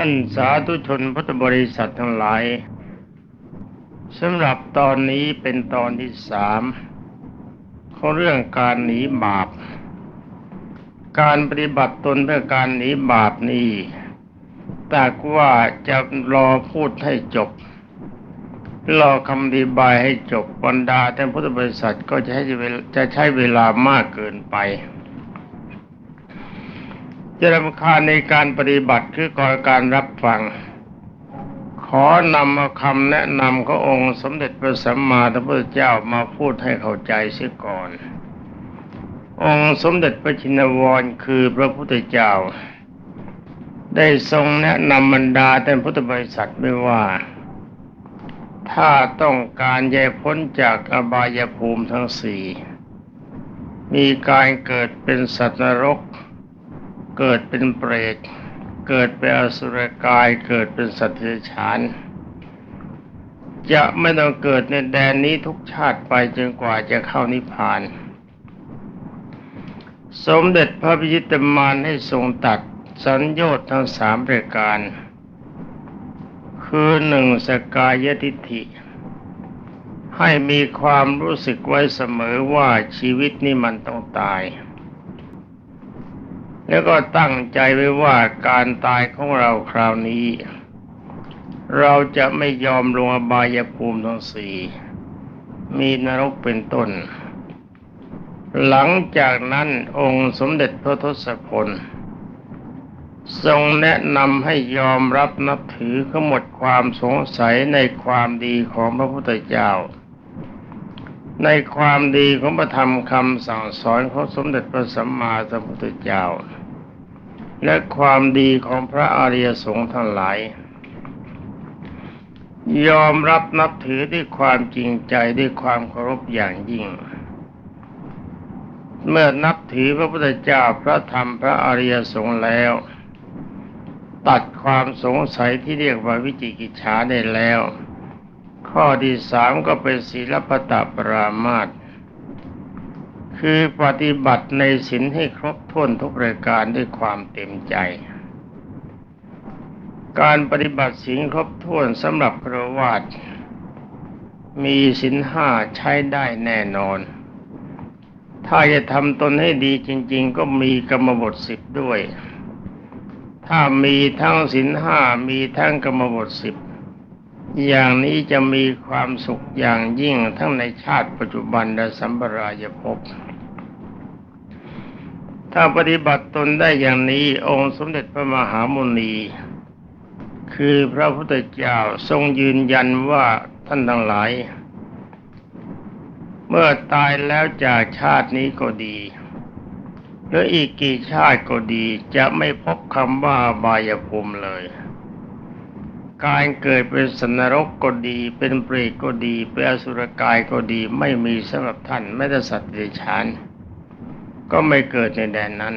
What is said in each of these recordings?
ท่านสาธุชนพุทธบริษัททั้งหลายสำหรับตอนนี้เป็นตอนที่สามของเรื่องการหนีบาป การปฏิบัติตนเพื่อการหนีบาปนี้แตากว่าจะรอพูดให้จบ รอคำอธิบายให้จบบรรดาท่านพุทธบริษัทก็จะให้จะใช้เวลามากเกินไป จะรำคาญในการปฏิบัติคือก่อการรับฟัง ขอนำเอาคำแนะนำขององค์สมเด็จพระสัมมาสัมพุทธเจ้ามาพูดให้เข้าใจเสียก่อน องค์สมเด็จพระชินวรคือพระพุทธเจ้า ได้ทรงแนะนำบรรดาท่านพุทธบริษัทไว้ว่า ถ้าต้องการแยกพ้นจากอบายภูมิทั้งสี่มีการเกิดเป็นสัตว์นรก เกิดเป็นเปรต เกิดเป็นอสุรกาย เกิดเป็นสัตว์เดรัจฉาน จะไม่ต้องเกิดในแดนนี้ทุกชาติไปจนกว่าจะเข้านิพพาน สมเด็จพระพิจิตรมารให้ทรงตัดสัญญชน์ทั้งสามประการ คือหนึ่งสกายทิฏฐิ ให้มีความรู้สึกไว้เสมอว่าชีวิตนี้มันต้องตาย แล้วก็ตั้งใจไว้ว่าการตายของเราคราวนี้ เราจะไม่ยอมลงอบายภูมิทั้งสี่มีนรกเป็นต้น หลังจากนั้นองค์สมเด็จพระทศพล ทรงแนะนำให้ยอมรับนับถือขหมดความสงสัยในความดีของพระพุทธเจ้า ในความดีของพระธรรมคำสั่งสอนของสมเด็จพระสัมมาสัมพุทธเจ้า และความดีของพระอริยสงฆ์ทั้งหลาย ยอมรับนับถือด้วยความจริงใจด้วยความเคารพอย่างยิ่ง เมื่อนับถือพระพุทธเจ้าพระธรรมพระอริยสงฆ์แล้ว ตัดความสงสัยที่เรียกว่าวิจิกิจฉาได้แล้ว ข้อที่สามก็เป็นศีลปตปรามาต คือปฏิบัติในศีลให้ครบถ้วนทุกรายการด้วยความเต็มใจ การปฏิบัติศีลครบถ้วนสำหรับครวาสมีศีลห้าใช้ได้แน่นอน ถ้าจะทำตนให้ดีจริง ๆ ก็มีกรรมบทสิบด้วย ถ้ามีทั้งศีลห้ามีทั้งกรรมบทสิบอย่างนี้จะมีความสุขอย่างยิ่งทั้งในชาติปัจจุบันและสัมปรายภพ ถ้าปฏิบัติตนได้อย่างนี้ องค์สมเด็จพระมหามุนี คือพระพุทธเจ้าทรงยืนยันว่าท่านทั้งหลาย เมื่อตายแล้วจากชาตินี้ก็ดีหรืออีกกี่ชาติก็ดีจะไม่พบคำว่าบายภูมิเลย การเกิดเป็นสนรกก็ดี เป็นเปรตก็ดี เป็นอสุรกายก็ดี ไม่มีสำหรับท่านแม้แต่สัตว์เดรัจฉาน ก็ไม่เกิดในแดนนั้น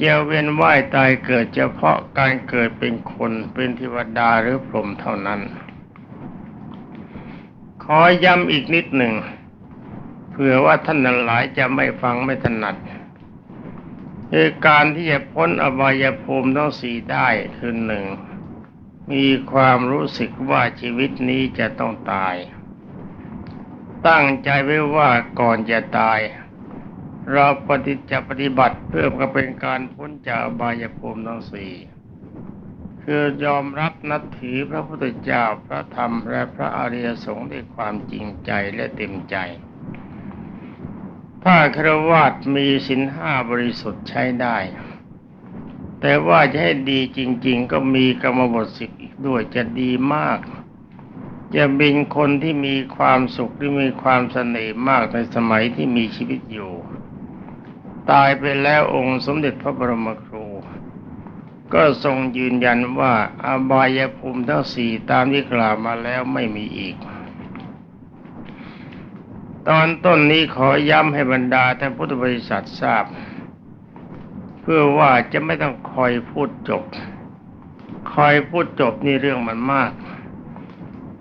จะเวียนว่ายตายเกิดเฉพาะการเกิดเป็นคนเป็นเทวดาหรือพรหมเท่านั้น ขอย้ำอีกนิดหนึ่งเผื่อว่าท่านหลายจะไม่ฟังไม่ถนัดคือการที่จะพ้นอบายภูมิทั้งสี่ได้คือหนึ่งมีความรู้สึกว่าชีวิตนี้จะต้องตาย ตั้งใจไว้ว่าก่อนจะตาย เราปฏิจะปฏิบัติเพื่อเป็นการพ้นจากบายภูมิทั้งสี่คือยอมรับนับถือพระพุทธเจ้าพระธรรมและพระอริยสงฆ์ด้วยความจริงใจและเต็มใจ ถ้าครวาสมีสินห้าบริสุทธิ์ใช้ได้ แต่ว่าจะให้ดีจริง ๆ ก็มีกรรมบทสิบอีกด้วยจะดีมาก จะเป็นคนที่มีความสุขที่มีความเสน่ห์มากในสมัยที่มีชีวิตอยู่ ตายไปแล้วองค์สมเด็จพระบรมครู ก็ทรงยืนยันว่าอบายภูมิทั้งสี่ตามที่กล่าวมาแล้วไม่มีอีก ตอนต้นนี้ขอย้ำให้บรรดาท่านพุทธบริษัททราบ เพื่อว่าจะไม่ต้องคอยพูดจบ คอยพูดจบนี่เรื่องมันมาก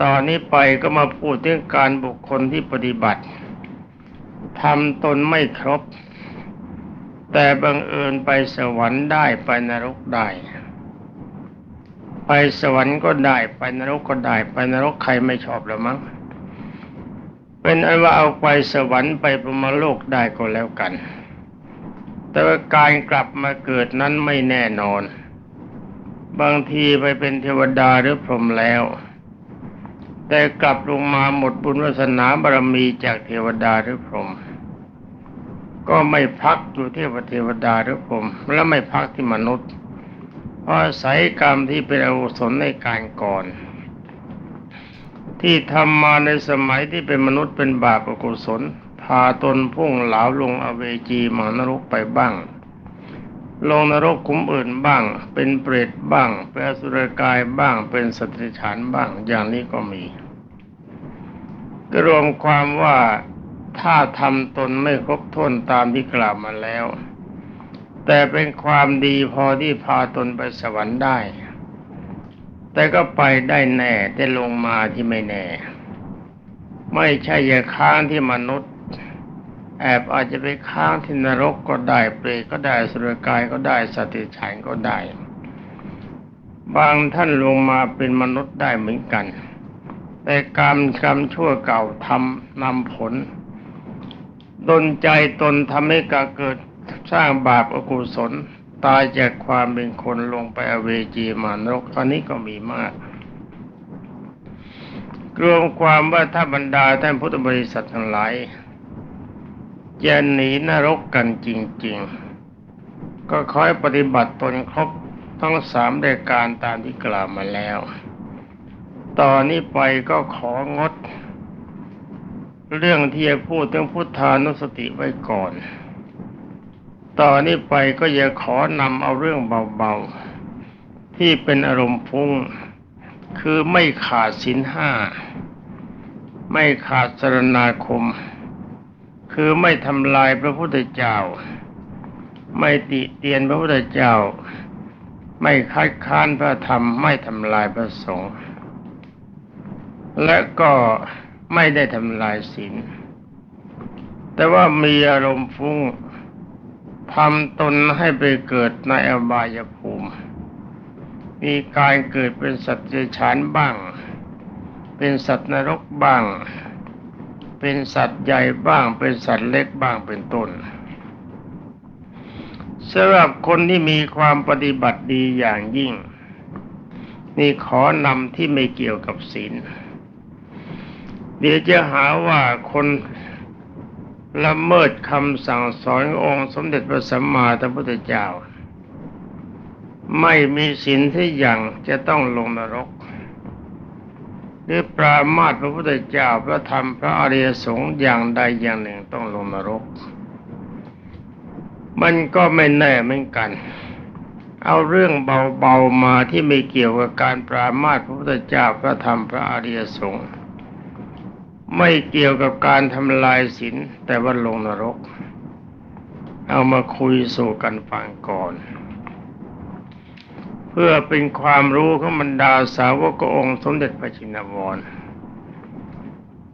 ตอนนี้ไปก็มาพูดเรื่องการบุคคลที่ปฏิบัติทำตนไม่ครบ แต่บังเอิญไปสวรรค์ได้ไปนรกได้ ไปสวรรค์ก็ได้ไปนรกก็ได้ ไปนรกใครไม่ชอบหรือมั้งเป็นอันว่าเอาไปสวรรค์ไปพรหมโลกได้ก็แล้วกัน แต่ว่าการกลับมาเกิดนั้นไม่แน่นอน บางทีไปเป็นเทวดาหรือพรหมแล้ว แต่กลับลงมาหมดบุญวาสนาบารมีจากเทวดาหรือพรหม ก็ไม่พักอยู่ที่เทวดาหรือพรหมและไม่พักที่มนุษย์เพราะอาศัยกรรมที่เป็นอกุศลในการก่อน ที่ทำมาในสมัยที่เป็นมนุษย์เป็นบาปอกุศลพาตนพุ่งเหลาลงอเวจีมานรกไปบ้าง ลงนรกคุ้มอื่นบ้าง เป็นเปรตบ้างเป็นสุรกายบ้างเป็นสตริฉานบ้างอย่างนี้ก็มีก็รวมความว่า ถ้าทำตนไม่ครบถ้วนตามที่กล่าวมาแล้ว แต่เป็นความดีพอที่พาตนไปสวรรค์ได้ แต่ก็ไปได้แน่แต่ลงมาที่ไม่แน่ ไม่ใช่อย่าค้างที่มนุษย์ แอบอาจจะไปค้างที่นรกก็ได้เปรตก็ได้สุรกายก็ได้สติฉันก็ได้ บางท่านลงมาเป็นมนุษย์ได้เหมือนกันแต่กรรมกรรมชั่วเก่าทำนำผล ดนใจตนทำให้กาเกิดสร้างบาปอกุศล ตายจากความเป็นคนลงไปอเวจีมานรก อันนี้ก็มีมาก รวมความว่าถ้าบรรดาท่านพุทธบริษัททั้งหลายจะหนีนรกกันจริง ๆ ก็คอยปฏิบัติตนครบทั้งสามรายการตามที่กล่าวมาแล้ว ตอนนี้ไปก็ของด เรื่องที่จะพูดถึงพุทธานุสติไว้ก่อนตอนนี้ไปก็อย่าขอนำเอาเรื่องเบาๆ ที่เป็นอารมณ์ฟุ้งคือไม่ขาดศีลห้า ไม่ขาดสรณาคม คือไม่ทำลายพระพุทธเจ้า ไม่ติเตียนพระพุทธเจ้า ไม่คัดค้านพระธรรม ไม่ทำลายพระสงฆ์ และก็ ไม่ได้ทำลายศีลแต่ว่ามีอารมณ์ฟุ้งทำตนให้ไปเกิดในอบายภูมิ มีการเกิดเป็นสัตว์เดรัจฉานบ้าง เป็นสัตว์นรกบ้าง เป็นสัตว์ใหญ่บ้าง เป็นสัตว์เล็กบ้างเป็นต้นสำหรับคนที่มีความปฏิบัติดีอย่างยิ่ง นี่ขอนำที่ไม่เกี่ยวกับศีล เดี๋ยวจะหาว่าคนละเมิดคำสั่งสอนององค์สมเด็จพระสัมมาสัมพุทธเจ้า ไม่มีศีลที่อย่างจะต้องลงนรก หรือปรามาสพระพุทธเจ้าพระธรรมพระอริยสงฆ์อย่างใดอย่างหนึ่งต้องลงนรก มันก็ไม่แน่เหมือนกัน เอาเรื่องเบาๆมาที่ไม่เกี่ยวกับการปรามาสพระพุทธเจ้าพระธรรมพระอริยสงฆ์ ไม่เกี่ยวกับการทำลายศีลแต่ว่าลงนรก เอามาคุยสู่กันฟังก่อน เพื่อเป็นความรู้ของบรรดาสาวกองค์สมเด็จพระจินวร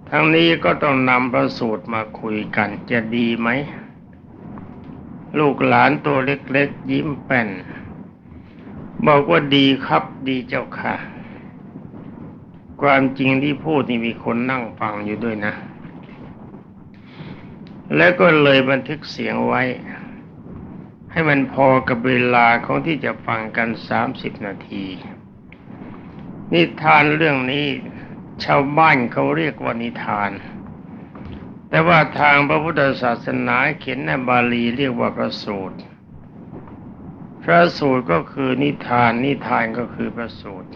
ทั้งนี้ก็ต้องนำพระสูตรมาคุยกันจะดีไหม ลูกหลานตัวเล็กๆยิ้มแป้น บอกว่าดีครับดีเจ้าค่ะ ความจริงที่พูดนี่มีคนนั่งฟังอยู่ด้วยนะ แล้วก็เลยบันทึกเสียงไว้ ให้มันพอกับเวลาของที่จะฟังกันสามสิบนาที นิทานเรื่องนี้ชาวบ้านเขาเรียกว่านิทาน แต่ว่าทางพระพุทธศาสนาเขียนในบาลีเรียกว่าพระสูตร พระสูตรก็คือนิทาน นิทานก็คือพระสูตร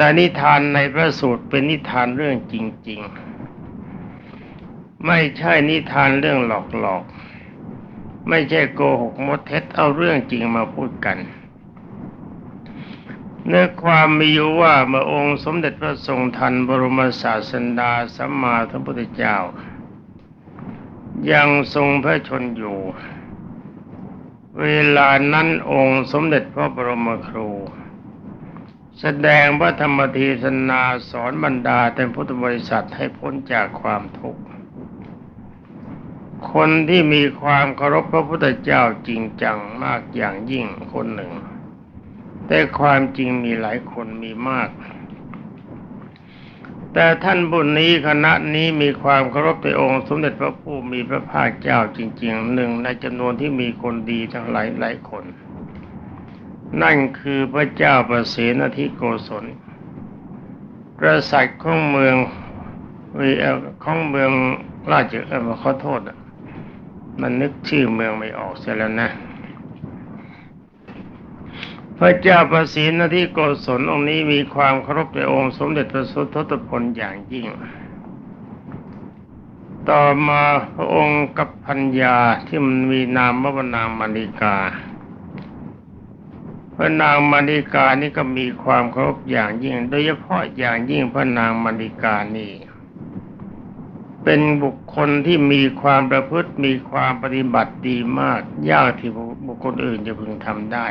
แต่นิทานในพระสูตรเป็นนิทานเรื่องจริง ๆ ไม่ใช่นิทานเรื่องหลอกๆ ไม่ใช่โกหกมดเท็จเอาเรื่องจริงมาพูดกันเนื้อความมีอยู่ว่าเมื่อองค์สมเด็จพระทรงทันบรมศาสดาสัมมาสัมพุทธเจ้า ยังทรงพระชนอยู่ เวลานั้นองค์สมเด็จพระบรมครู แสดงพระธรรมเทศนาสอนบรรดาแต่พุทธบริษัทให้พ้นจากความทุกข์ คนที่มีความเคารพพระพุทธเจ้าจริงจังมากอย่างยิ่งคนหนึ่ง แต่ความจริงมีหลายคนมีมาก แต่ท่านบุญนี้คณะนี้มีความเคารพในองค์สมเด็จพระผู้มีพระภาคเจ้าจริงๆหนึ่งในจำนวนที่มีคนดีทั้งหลายหลายคน นั่นคือพระเจ้าประเสนทิโกศลกษัตริย์ของเมืองวีเอของเมืองราชเออขอโทษอะมันนึกชื่อเมืองไม่ออกเสียแล้วนะ พระเจ้าประสิทธิโกศลองค์นี้มีความเคารพในองค์สมเด็จพระสุทธพลอย่างยิ่ง ต่อมาพระองค์กับพัญญาที่มันมีนามว่านางมาริกา พระนางมาริกานี่ก็มีความเคารพอย่างยิ่ง โดยเฉพาะอย่างยิ่งพระนางมาริกานี่ เป็นบุคคลที่มีความประพฤติมีความปฏิบัติดีมาก ยากที่บุคคลอื่นจะพึงทำได้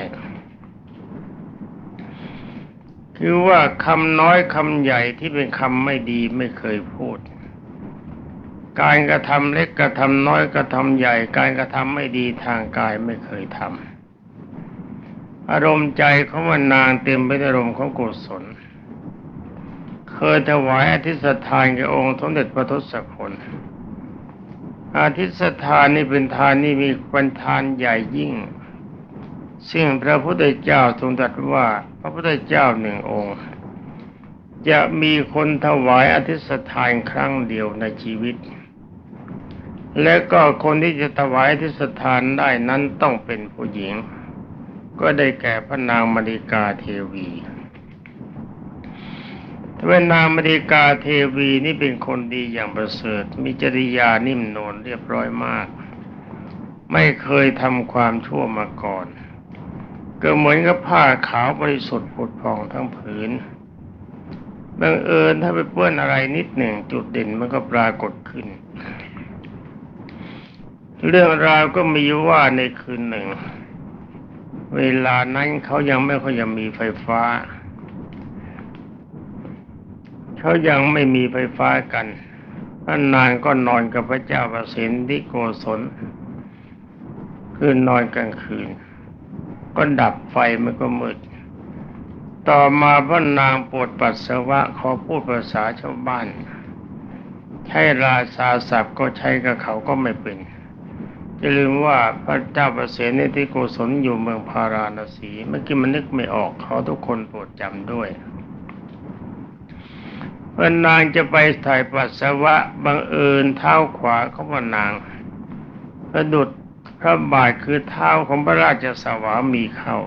คือว่าคำน้อยคำใหญ่ที่เป็นคำไม่ดีไม่เคยพูดการกระทำเล็กกระทำน้อยกระทำใหญ่ การกระทำไม่ดีทางกายไม่เคยทำ อารมณ์ใจของว่านางเต็มไปด้วยอารมณ์ของกุศล เคยถวายอธิษฐานแก่องค์สมเด็จพระทศพลอธิษฐานนี่เป็นทานนี่มีเป็นทานใหญ่ยิ่ง ซึ่งพระพุทธเจ้าทรงตรัสว่าพระพุทธเจ้าหนึ่งองค์ จะมีคนถวายอธิษฐานครั้งเดียวในชีวิต และก็คนที่จะถวายอธิษฐานได้นั้นต้องเป็นผู้หญิง ก็ได้แก่พระนางมริกาเทวีเป็นางมริกาเทวีนี่เป็นคนดีอย่างประเสริฐ มีจริยานิ่มนวลเรียบร้อยมาก ไม่เคยทำความชั่วมาก่อน ก็เหมือนกับผ้าขาวบริสุทธิ์ผุดผ่องทั้งผืนบังเอิญถ้าไปเปื้อนอะไรนิดหนึ่งจุดเด่นมันก็ปรากฏขึ้น เรื่องราวก็มีว่าในคืนหนึ่ง เวลานั้นเขายังไม่ค่อยจะมีไฟฟ้า เขายังไม่มีไฟฟ้ากันพระนางก็นอนกับพระเจ้าประสิทธิโกศลคืนนอนกลางคืน ก็ดับไฟมันก็มืด ต่อมาพระนางปวดปัสสาวะขอพูดภาษาชาวบ้าน ใช้ราชาศัพท์ก็ใช้กับเขาก็ไม่เป็น อย่าลืมว่าพระเจ้าประเสนิธิโกศลอยู่เมืองพาราณสีเมื่อกี้มันนึกไม่ออกเขาทุกคนโปรดจำด้วยพระนางจะไปถ่ายปัสสาวะบังเอิญเท้าขวาของพระนางประดุดพระบาทคือเท้าของพระราชสวามีเข้า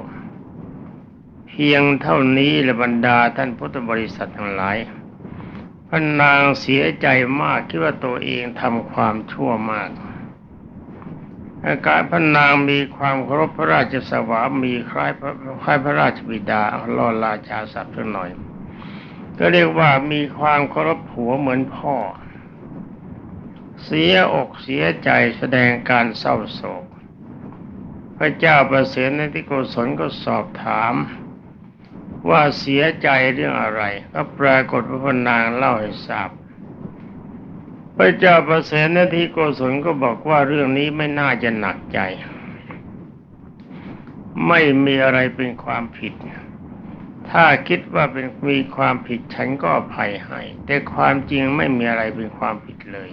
เพียงเท่านี้ละบรรดาท่านพุทธบริษัททั้งหลายพระนางเสียใจมากคิดว่าตัวเองทำความชั่วมาก อาการพระนางมีความเคารพพระราชสวามีคล้ายพระคล้ายพระราชบิดาล่อราชาศัพท์สักหน่อย ก็เรียกว่ามีความเคารพผัวเหมือนพ่อ เสียอกเสียใจแสดงการเศร้าโศก พระเจ้าประเสนที่โกศลก็สอบถามว่าเสียใจเรื่องอะไร ก็ปรากฏว่าพระนางเล่าให้ทราบ พระเจ้าประเสนทีโกศลก็บอกว่าเรื่องนี้ไม่น่าจะหนักใจ ไม่มีอะไรเป็นความผิด ถ้าคิดว่าเป็นมีความผิดฉันก็อภัยให้ แต่ความจริงไม่มีอะไรเป็นความผิดเลย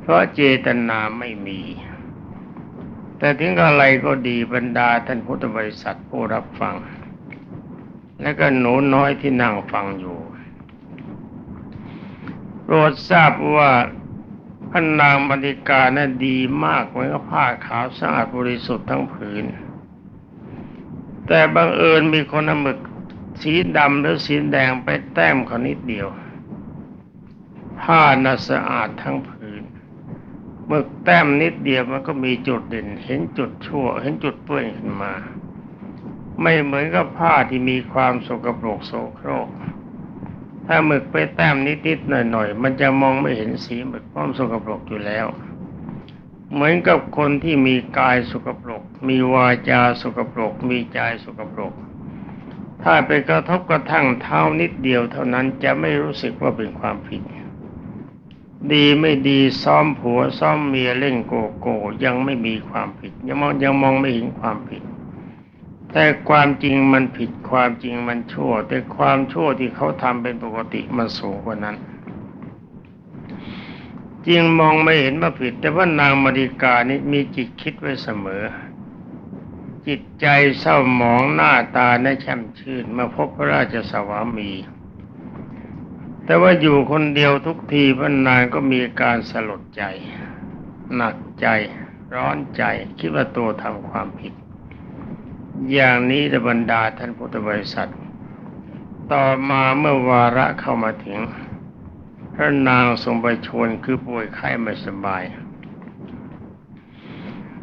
เพราะเจตนาไม่มี แต่ถึงอะไรก็ดีบรรดาท่านพุทธบริษัทผู้รับฟัง และก็หนูน้อยที่นั่งฟังอยู่ โปรดทราบว่าพระนางบรรการนั้นดีมากเหมือนกับผ้าขาวสะอาดบริสุทธิ์ทั้งผืน แต่บังเอิญมีคนหมึกสีดำหรือสีแดงไปแต้มเขานิดเดียว ผ้าน่ะสะอาดทั้งผืนหมึกแต้มนิดเดียวมันก็มีจุดเด่น เห็นจุดชั่ว เห็นจุดเปื้อนขึ้นมา ไม่เหมือนกับผ้าที่มีความสกปรกโสโครก ถ้าหมึกไปแต้มนิดๆหน่อยๆ มันจะมองไม่เห็นสีหมึกเพราะมันสกปรกอยู่แล้ว เหมือนกับคนที่มีกายสกปรก มีวาจาสกปรก มีใจสกปรก ถ้าไปกระทบกระทั่งเท้านิดเดียวเท่านั้นจะไม่รู้สึกว่าเป็นความผิด ดีไม่ดีซ้อมผัวซ้อมเมียเล่นโกโก้ยังไม่มีความผิดยังมองยังมองไม่เห็นความผิด แต่ความจริงมันผิดความจริงมันชั่ว แต่ความชั่วที่เขาทำเป็นปกติมันสูงกว่านั้นจริงมองไม่เห็นว่าผิด แต่ว่านางมาริกานี่มีจิตคิดไว้เสมอ จิตใจเศร้าหมองหน้าตาในแช่มชื่นมาพบพระราชสวามี แต่ว่าอยู่คนเดียวทุกทีพระนางก็มีการสลดใจ หนักใจ ร้อนใจคิดว่าตัวทำความผิด อย่างนี้ระบรรดาท่านพุทธบริษัท ต่อมาเมื่อวาระเข้ามาถึง พระนางทรงไปชวนคือป่วยไข้ไม่สบาย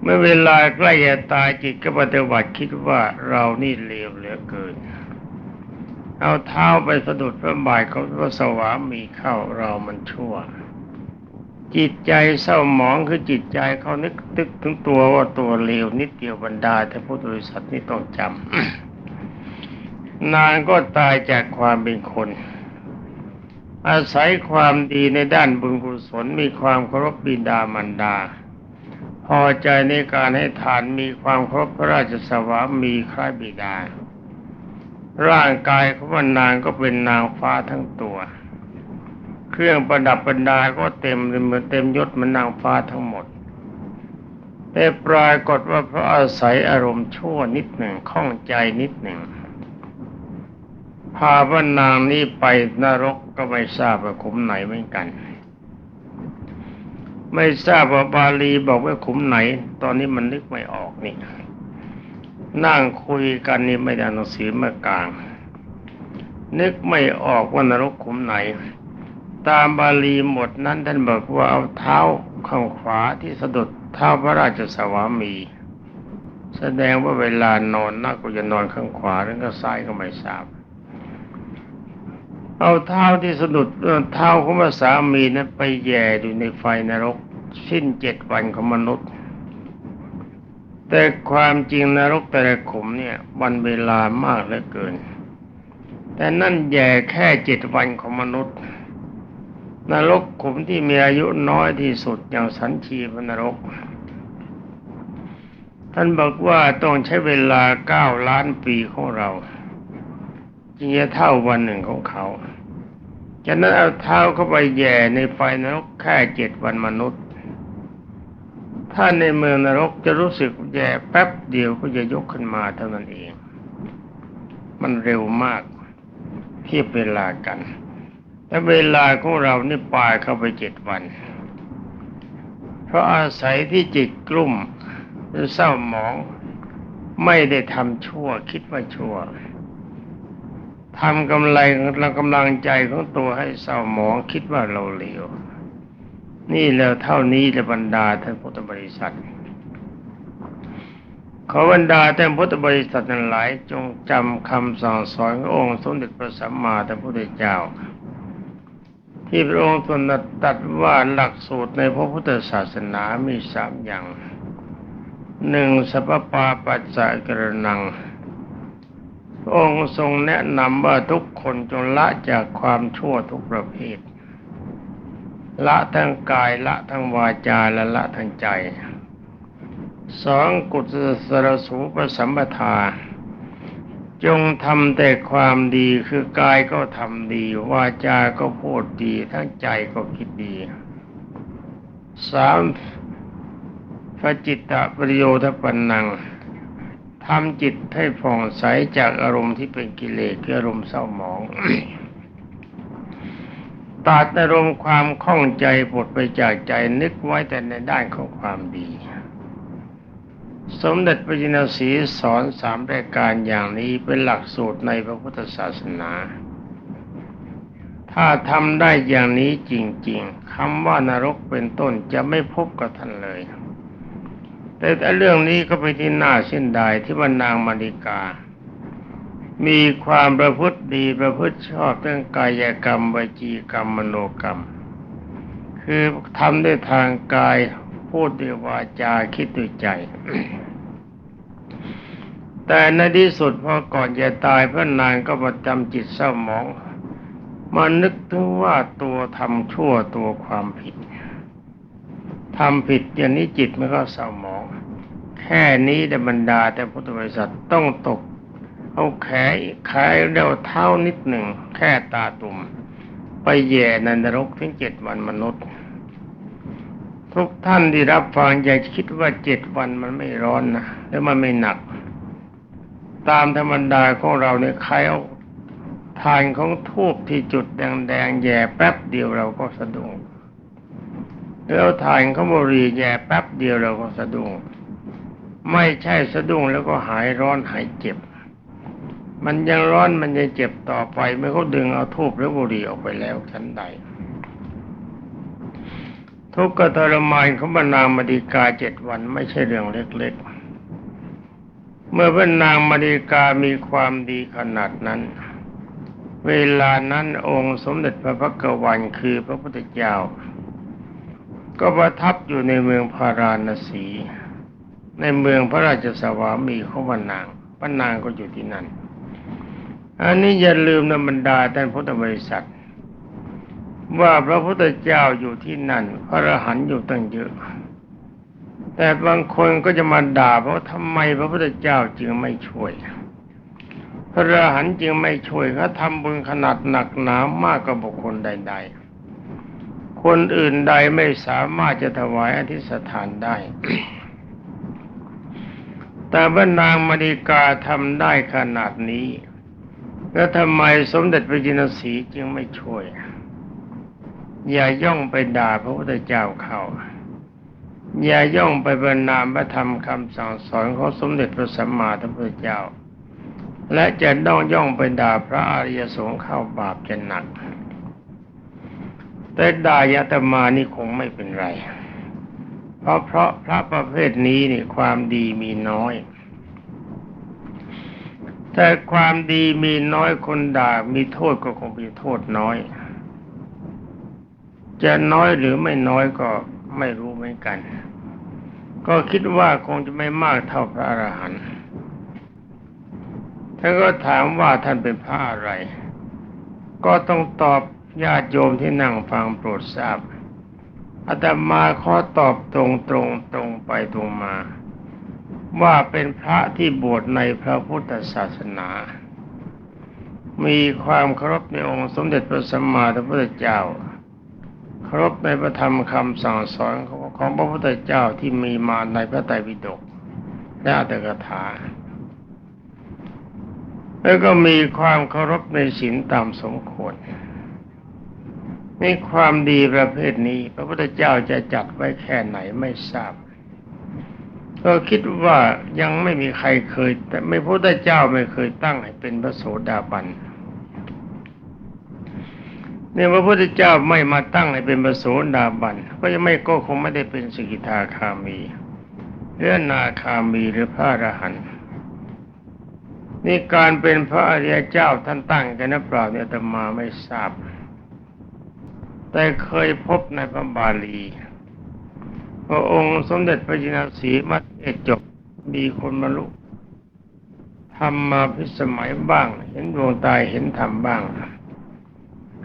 เมื่อเวลาใกล้จะตายจิตก็ปฏิวัติคิดว่าเรานี่เลวเหลือเกิน เอาเท้าไปสะดุดพระบาทของพระสวามีเข้าเรามันชั่ว จิตใจเศร้าหมองคือจิตใจเขานึกตึกถึงตัวว่าตัวเลวนิดเดียวบรรดาแต่พุทธบริษัทนี่ต้องจำนางก็ตายจากความเป็นคน อาศัยความดีในด้านบุญกุศลมีความเคารพบิดามารดา พอใจในการให้ทานมีความเคารพพระราชสวามีคล้ายบิดา ร่างกายของนางก็เป็นนางฟ้าทั้งตัว เครื่องประดับบรรดาก็เต็มเหมือนเต็มยศมันนางฟ้าทั้งหมด แต่ปรากฏว่าเพราะอาศัยอารมณ์ชั่วนิดหนึ่งข้องใจนิดหนึ่งพาพระนางนี้ไปนรกก็ไม่ทราบว่าขุมไหนเหมือนกัน ไม่ทราบว่าบาลีบอกว่าขุมไหน ตอนนี้มันนึกไม่ออกนี่นั่งคุยกันนี่ไม่ได้หนังสือมากลาง นึกไม่ออกว่านรกขุมไหน ตามบาลีหมดนั้นท่านบอกว่าเอาเท้าข้างขวาที่สะดุดเท้าพระราชสวามี แสดงว่าเวลานอนนักก็จะนอนข้างขวาหรือก็ซ้ายก็ไม่ทราบ เอาเท้าที่สะดุดเท้าของพระสามีนั้นไปแย่ดูในไฟนรก สิ้นเจ็ดวันของมนุษย์ แต่ความจริงนรกแต่ละขุมเนี่ยวันเวลามากเหลือเกิน แต่นั่นแย่แค่เจ็ดวันของมนุษย์ นรกขุมที่มีอายุน้อยที่สุดอย่างสันชีพนรก ท่านบอกว่าต้องใช้เวลาเก้าล้านปีของเราจึงจะเท่าวันหนึ่งของเขาฉะนั้นเอาเท้าเข้าไปแย่ในไฟนรกแค่เจ็ดวันมนุษย์ ถ้าในเมืองนรกจะรู้สึกแย่แป๊บเดียวก็จะยกขึ้นมาเท่านั้นเอง มันเร็วมากเทียบเวลากัน แต่เวลาของเรานี่ปลายเข้าไปเจ็ดวัน เพราะอาศัยที่จิตกลุ่มหรือเศร้าหมอง ไม่ได้ทำชั่วคิดว่าชั่วทำกำไรเรากำลังใจของตัวให้เศร้าหมองคิดว่าเราเลวนี่แล้วเท่านี้จะบรรดาท่านพุทธบริษัท ขอบรรดาท่านพุทธบริษัททั้งหลายจงจำคำสั่งสอนขององค์สมเด็จพระสัมมาสัมพุทธเจ้า ที่พระองค์ทรงตรัสว่าหลักสูตรในพระพุทธศาสนามีสามอย่างหนึ่งสัพปาปัจจะกระนัง องค์ทรงแนะนำว่าทุกคนจงละจากความชั่วทุกประเภท ละทั้งกายละทั้งวาจาและละทั้งใจสองกุศลสรสูปสัมปทา จงทำแต่ความดีคือกายก็ทำดี วาจา ก็พูดดี ทั้งใจก็คิดดีสามพระจิตตประโยชน์ปันนังทำจิตให้ผ่องใสจากอารมณ์ที่เป็นกิเลสคืออารมณ์เศร้าหมองตัดอารมณ์ความข้องใจปลดไปจากใจนึกไว้แต่ในด้านของความดี สมเด็จพระจินสีสอนสามรายการอย่างนี้เป็นหลักสูตรในพระพุทธศาสนา ถ้าทำได้อย่างนี้จริง ๆคำว่านรกเป็นต้นจะไม่พบกับท่านเลย แต่เรื่องนี้ก็เป็นที่น่าเส้นดายที่ว่านางมาริกา มีความประพฤติดีประพฤติชอบทั้งกายกรรมวจีกรรมมโนกรรม คือทำด้วยทางกาย พูดด้วยวาจาคิดด้วยใจ แต่ในที่สุดพอก่อนจะตายพระนางก็มาจำจิตเศร้าหมองมานึกถึงว่าตัวทำชั่วตัวความผิดทำผิดอย่างนี้จิตมันก็เศร้าหมอง แค่นี้แต่บรรดา แต่พุทธบริษัทต้องตก เอาแขนขายเร็วเท้านิดหนึ่ง แค่ตาตุ่ม ไปแย่ในนรกถึงเจ็ดวันมนุษย์ ทุกท่านที่รับฟังอย่าคิดว่าเจ็ดวันมันไม่ร้อนนะแล้วมันไม่หนัก ตามธรรมดาของเราเนี่ยใครเอาทานของทูบที่จุดแดงๆแย่แป๊บเดียวเราก็สะดุ้งแล้วทานของบุหรี่แย่แป๊บเดียวเราก็สะดุ้งไม่ใช่สะดุ้งแล้วก็หายร้อนหายเจ็บ มันยังร้อนมันยังเจ็บต่อไปเมื่อเขาดึงเอาทูบหรือบุหรี่ออกไปแล้วชั้นใด ทุกข์กทรมานของบรรนางมดิกาเจ็ดวันไม่ใช่เรื่องเล็กๆ เมื่อบรรนางมดิกามีความดีขนาดนั้น เวลานั้นองค์สมเด็จพระพักวันคือพระพุทธเจ้า ก็ประทับอยู่ในเมืองพาราณสี ในเมืองพระราชสวามีของบรรนางบรรนางก็อยู่ที่นั่น อันนี้อย่าลืมนะบรรดาท่านพุทธบริษัท ว่าพระพุทธเจ้าอยู่ที่นั่น พระอรหันต์อยู่ตั้งเยอะ แต่บางคนก็จะมาด่าเพราะทำไมพระพุทธเจ้าจึงไม่ช่วย พระอรหันต์จึงไม่ช่วยเขาทำบุญขนาดหนักหนามากกว่าบุคคลใด ๆ คนอื่นใดไม่สามารถจะถวายอธิษฐานได้ แต่บรรนางมณีกาทำได้ขนาดนี้ แล้วทำไมสมเด็จพระจินสีจึงไม่ช่วย อย่าย่องไปด่าพระพุทธเจ้าเขาอย่าย่องไปบรรนามพระธรรมคำสั่งสอนของสมเด็จพระสัมมาสัมพุทธเจ้า และจะต้องย่องไปด่าพระอริยสงฆ์เข้าบาปจะหนัก แต่ด่ายาตมานี่คงไม่เป็นไร เพราะเพราะพระประเภทนี้นี่ความดีมีน้อยแต่ความดีมีน้อยคนด่ามีโทษก็คงมีโทษน้อย จะน้อยหรือไม่น้อยก็ไม่รู้เหมือนกัน ก็คิดว่าคงจะไม่มากเท่าพระอรหันต์ท่านก็ถามว่าท่านเป็นพระอะไร ก็ต้องตอบญาติโยมที่นั่งฟังโปรดทราบอาตมาขอตอบตรงตรงตรงไปตรงมา ว่าเป็นพระที่บวชในพระพุทธศาสนา มีความเคารพในองค์สมเด็จพระสัมมาสัมพุทธเจ้า เคารพในพระธรรมคำสั่งสอนของพระพุทธเจ้าที่มีมาในพระไตรปิฎกและอัตถกถา แล้วก็มีความเคารพในศีลตามสมควรในความดีประเภทนี้ พระพุทธเจ้าจะจัดไว้แค่ไหนไม่ทราบก็คิดว่ายังไม่มีใครเคย แต่ไม่พระพุทธเจ้าไม่เคยตั้งให้เป็นพระโสดาบันเเนี่ยพระพุทธเจ้าไม่มาตั้งให้เป็นพระโสดาบันก็จะไม่ก็คงไม่ได้เป็นสกิทาคามีหรือนาคามีหรือพระอรหันต์นี่การเป็นพระอริยเจ้าท่านตั้งกันนะเปล่าเนี่ยอาตมาไม่ทราบ แต่เคยพบในพระบาลี พระองค์สมเด็จพระจินสีมัดเอจบมีคนบรรลุทำมาพิสมัยบ้าง เห็นดวงตายเห็นธรรมบ้าง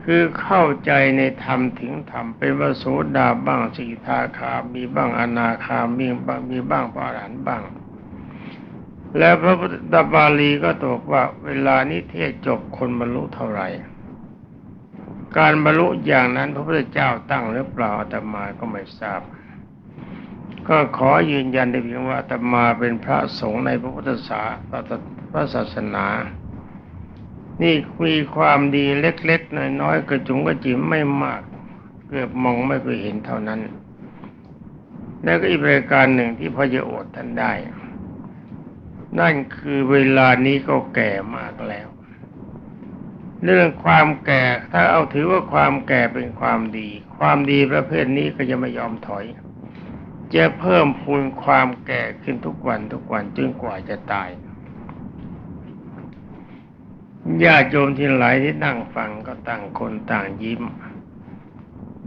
คือเข้าใจในธรรมถึงธรรมเป็นวโสดาบ้างสีทาคามีบ้างอนาคามีบ้างมีบ้างพระอรหันต์บ้าง แล้วพระพุทธบาลีก็ตกว่าเวลานี้เทศจบคนบรรลุเท่าไหร่ การบรรลุอย่างนั้นพระพุทธเจ้าตั้งหรือเปล่าอาตมาก็ไม่ทราบ ก็ขอยืนยันได้เพียงว่าอาตมาเป็นพระสงฆ์ในพระพุทธศาสนาพระศาสนา นี่มีความดีเล็กๆน้อยๆกระจุงกระจิ๋มไม่มาก เกือบมองไม่เคยเห็นเท่านั้น แล้วก็อีกรายการหนึ่งที่พระจะอดท่านได้ นั่นคือเวลานี้ก็แก่มากแล้ว เรื่องความแก่ถ้าเอาถือว่าความแก่เป็นความดี ความดีประเภทนี้ก็จะไม่ยอมถอย จะเพิ่มพูนความแก่ขึ้นทุกวันทุกวันจนกว่าจะตาย ญาติโยมที่หลายที่นั่งฟังก็ต่างคนต่างยิ้ม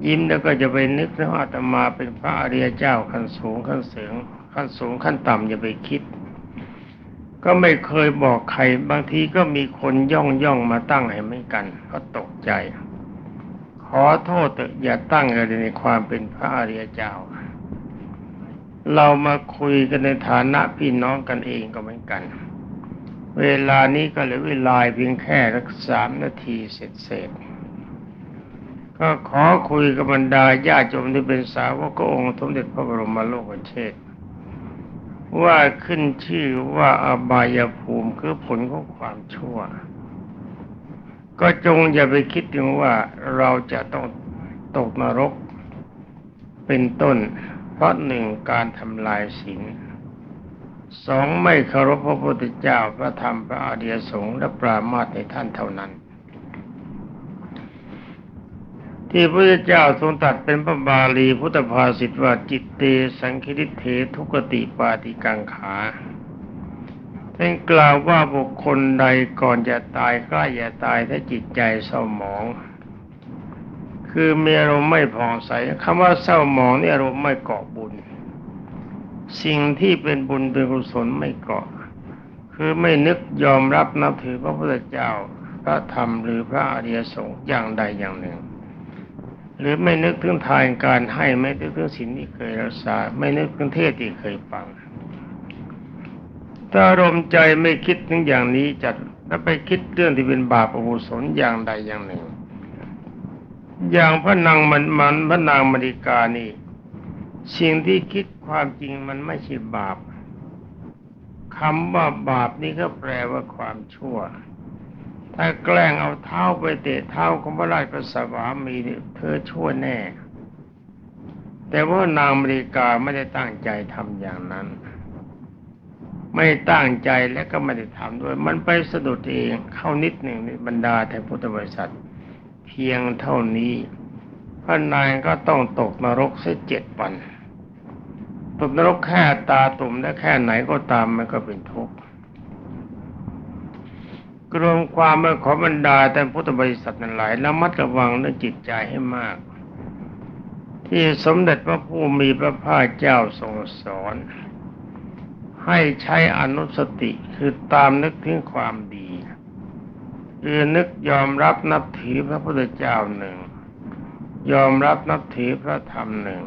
ยิ้มแล้วก็จะไปนึกว่าอาตมาเป็นพระอริยเจ้าขั้นสูงขั้นเสูงขั้นสูงขั้นต่ำอย่าไปคิด ก็ไม่เคยบอกใครบางทีก็มีคนย่องย่องมาตั้งให้ไม่กัน ก็ตกใจ ขอโทษเถอะอย่าตั้งอะไรในความเป็นพระอริยเจ้า เรามาคุยกันในฐานะพี่น้องกันเองก็เหมือนกัน เวลานี้ก็เหลือเวลาเพียงแค่สักสามนาทีเสร็จเสร็จก็ขอคุยกับบรรดาญาติโยมที่เป็นสาวกองค์สมเด็จพระบรมโลกเชษว่าขึ้นชื่อว่าอบายภูมิคือผลของความชั่ว ก็จงอย่าไปคิดถึงว่าเราจะต้องตกนรกเป็นต้น เพราะหนึ่งการทำลายศีล สองไม่เคารพพระพุทธเจ้าพระธรรมพระอริยสงฆ์และปรามาสในท่านเท่านั้น ที่พระพุทธเจ้าทรงตัดเป็นพระบาลีพุทธภาษิตว่าจิตเตสังคิริเททุกติปาติกังขาท่านกล่าวว่าบุคคลใดก่อนจะตายใกล้จะตายถ้าจิตใจเศร้าหมอง คือมีอารมณ์ไม่ผ่องใสคำว่าเศร้าหมองนี่อารมณ์ไม่เกาะบุญ สิ่งที่เป็นบุญเป็นกุศลไม่เกาะ คือไม่นึกยอมรับนับถือพระพุทธเจ้า พระธรรมหรือพระอริยสงฆ์อย่างใดอย่างหนึ่ง หรือไม่นึกถึงทานการให้ไม่นึกถึงศีลที่เคยรักษา ไม่นึกถึงเทศที่เคยฟังถ้าอารมณ์ใจไม่คิดถึงอย่างนี้จัดแล้วไปคิดเรื่องที่เป็นบาปอกุศลอย่างใดอย่างหนึ่ง อย่างพระนางมันมันพระนางมริกานี่ สิ่งที่คิดความจริงมันไม่ใช่บาปคำว่าบาปนี่ก็แปลว่าความชั่ว ถ้าแกล้งเอาเท้าไปเตะเท้าของพระราชประสวามีเธอชั่วแน่ แต่ว่านางอเมริกาไม่ได้ตั้งใจทำอย่างนั้น ไม่ตั้งใจและก็ไม่ได้ทำด้วย มันไปสะดุดเองเข้านิดหนึ่งในบรรดาแทนพุทธบริษัท เพียงเท่านี้พระนายก็ต้องตกนรกเสียเจ็ดวัน ตกนรกแค่ตาตุ่มและแค่ไหนก็ตามมันก็เป็นทุกข์กรวมความเมื่อขอบรรดาแต่พุทธบริษัทนั้นหลายระมัดระวังเรื่องจิตใจให้มาก ที่สมเด็จพระผู้มีพระภาคเจ้าทรงสอน ให้ใช้อนุสติคือตามนึกถึงความดีคือนึกยอมรับนับถือพระพุทธเจ้าหนึ่ง ยอมรับนับถือพระธรรมหนึ่ง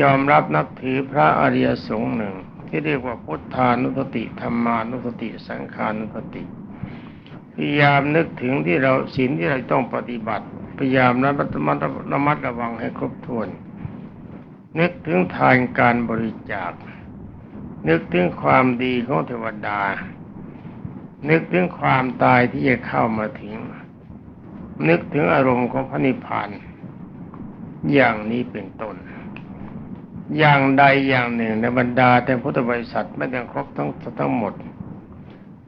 ยอมรับนับถือพระอริยสงฆ์หนึ่ง ที่เรียกว่าพุทธานุสติธรรมานุสติ สังขานุสติพยายามนึกถึงที่เราศีลที่เราต้องปฏิบัติ พยายามระมัดระมัดระมัดระวังให้ครบถ้วน นึกถึงทานการบริจาค นึกถึงความดีของเทวดา นึกถึงความตายที่จะเข้ามาถึง นึกถึงอารมณ์ของพระนิพพานอย่างนี้เป็นต้น อย่างใดอย่างหนึ่งในบรรดาแต่พุทธบริษัทไม่ได้ครบทั้งทั้งหมด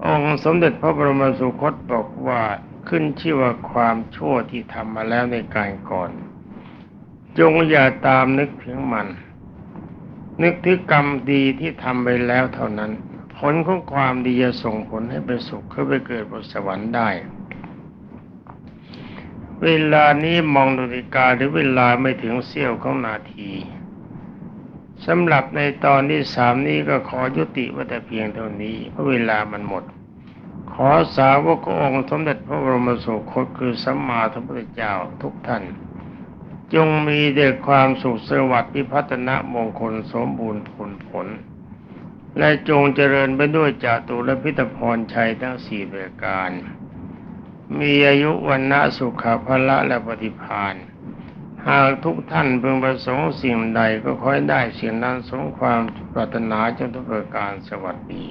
องค์สมเด็จพระบรมสุคตบอกว่าขึ้นชื่อว่าความชั่วที่ทำมาแล้วในการก่อน จงอย่าตามนึกถึงมัน นึกถึงกรรมดีที่ทำไปแล้วเท่านั้น ผลของความดีจะส่งผลให้ไปสุขขึ้นไปเกิดบนสวรรค์ได้ เวลานี้มองนาฬิกาหรือเวลาไม่ถึงเสี้ยวของนาที สำหรับในตอนที่สามนี้ก็ขอยุติไว้แต่เพียงเท่านี้เพราะเวลามันหมด ขอสาวกองค์สมเด็จพระบรมสุคตคือสัมมาสัมพุทธเจ้าทุกท่าน จงมีแต่ความสุขสวัสดิ์พิพัฒนะมงคลสมบูรณ์ผลผล และจงเจริญไปด้วยจาตุรพิธพรชัยทั้งสี่ประการ มีอายุวันนะสุขภละและปฏิพาน หากทุกท่านเพึงประสงค์สิ่งใดก็ค่อยได้สิ่งนั้นสมความปรารถนาจนทุกประการสวัสดี